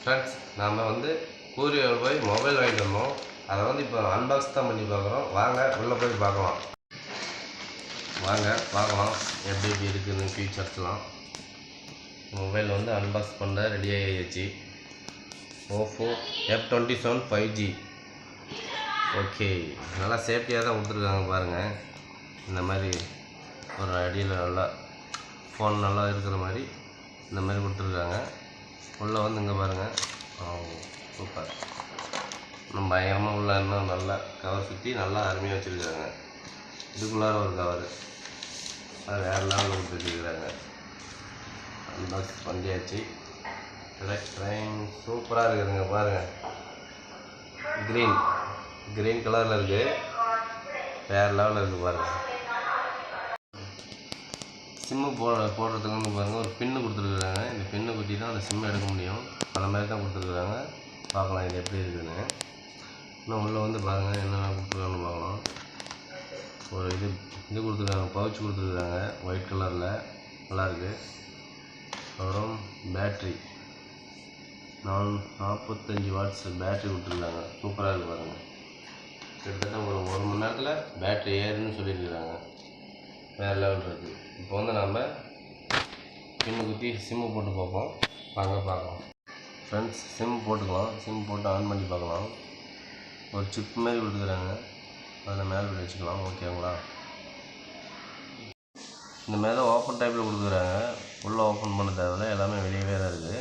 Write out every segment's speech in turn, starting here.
Friends நாம் வந்து courier போய் மொபைல் வாங்கிட்டு வந்தோம். அதை வந்து இப்போ அன்பாக்ஸ் தான் பண்ணி பார்க்குறோம். வாங்க உள்ளே போய் பார்க்கலாம். வாங்க பார்க்கலாம். எப்படி எப்படி இருக்குதுன்னு ஃபீச்சர்ஸ்லாம் மொபைல் வந்து அன்பாக்ஸ் பண்ண ரெடி ஆகிடுச்சு Oppo F twenty seven five G okay நல்லா சேஃப்டியாக தான் கொடுத்துருக்காங்க பாருங்கள் இந்த மாதிரி ஒரு அடியில் நல்லா ஃபோன் நல்லா இருக்கிற மாதிரி இந்த மாதிரி கொடுத்துருக்காங்க. உள்ளே வந்து இங்கே பாருங்கள் சூப்பர். இன்னும் பயங்கரமாக உள்ள இன்னும் நல்லா கவர் சுற்றி நல்லா அருமையாக வச்சுருக்காங்க. இதுக்குள்ளார ஒரு கவர் அது வேறு லெவலில் கொடுத்து வச்சுருக்குறாங்க அன்பாக்ஸ் பண்ணியாச்சு. ட்ரெயின் சூப்பராக இருக்குதுங்க பாருங்கள் க்ரீன் க்ரீன் கலரில் இருக்குது வேறு லெவலில் இருக்குது பாருங்கள் சிம்மு போ போடுறதுக்கு வந்து பாருங்கள் ஒரு பின்னு கொடுத்துருக்குறாங்க இந்த பின்னை குத்தி தான் அந்த சிம்மை எடுக்க முடியும். அந்த மாதிரி தான் கொடுத்துருக்குறாங்க பார்க்கலாம் இது எப்படி இருக்குதுன்னு இன்னும் உள்ளே வந்து பாருங்கள் என்னென்ன கொடுத்துருக்காங்கன்னு பார்க்கலாம். ஒரு இது இது கொடுத்துருக்காங்க. பவுச் கொடுத்துருக்குறாங்க ஒயிட் கலரில் நல்லாயிருக்கு அப்புறம் பேட்ரி நான் நாற்பத்தஞ்சு வாட்ஸ் பேட்ரி கொடுத்துருக்காங்க. சூப்பராக இருக்குது பாருங்கள் கிட்டத்தட்ட ஒரு ஒரு மணி நேரத்தில் பேட்ரி ஏறுன்னு சொல்லியிருக்கிறாங்க. வேறு லெவல் இருக்குது இப்போ வந்து நம்ம சிம்மு குத்தி சிம்மு போட்டு பார்ப்போம். வாங்க பார்க்கலாம். ஃப்ரெண்ட்ஸ் சிம் போட்டுக்கலாம். சிம் போட்டு ஆன் பண்ணி பார்க்கலாம். ஒரு சிப் மாதிரி கொடுத்துக்கிறாங்க அதில் மேலே போய் வச்சுக்கலாம். ஓகேங்களா இந்த மேலே ஓப்பன் டைப்பில் கொடுக்குறாங்க உள்ளே ஓப்பன் பண்ண தேவையில்ல. எல்லாமே வெளியவே தான் இருக்குது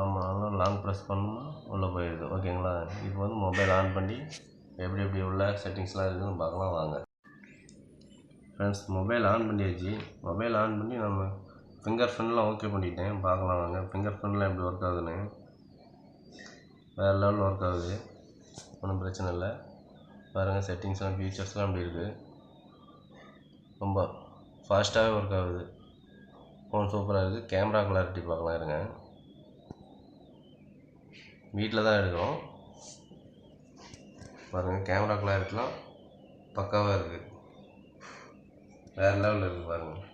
ஆமாம் லாங் ப்ரெஸ் பண்ணோம்னா உள்ளே போயிடுது. ஓகேங்களா இப்போ வந்து மொபைல் ஆன் பண்ணி எப்படி எப்படி உள்ள செட்டிங்ஸ்லாம் இருக்குதுன்னு பார்க்கலாம். வாங்க. ஃப்ரெண்ட்ஸ் மொபைல் ஆன் பண்ணியாச்சு. மொபைல் ஆன் பண்ணி நம்ம ஃபிங்கர் ஃப்ரிண்ட்லாம் ஓகே பண்ணிட்டேன். பார்க்கலாம் வாங்க. ஃபிங்கர் ஃப்ரிண்ட்லாம் எப்படி ஒர்க் ஆகுதுன்னு. வேறு லெவலில் ஒர்க் ஆகுது. ஒன்றும் பிரச்சனை இல்லை. பாருங்கள் செட்டிங்ஸ்லாம் ஃபீச்சர்ஸ்லாம் எப்படி இருக்குது ரொம்ப ஃபாஸ்ட்டாகவே ஒர்க் ஆகுது. ஃபோன் சூப்பராக இருக்குது கேமரா கிளாரிட்டி பார்க்கலாம் இருங்க. வீட்டில் தான் எடுக்கிறோம் பாருங்கள் கேமரா கிளாரிட்டிலாம் பக்காவாக இருக்குது வேறு லெவலில் இருக்குது பாருங்கள்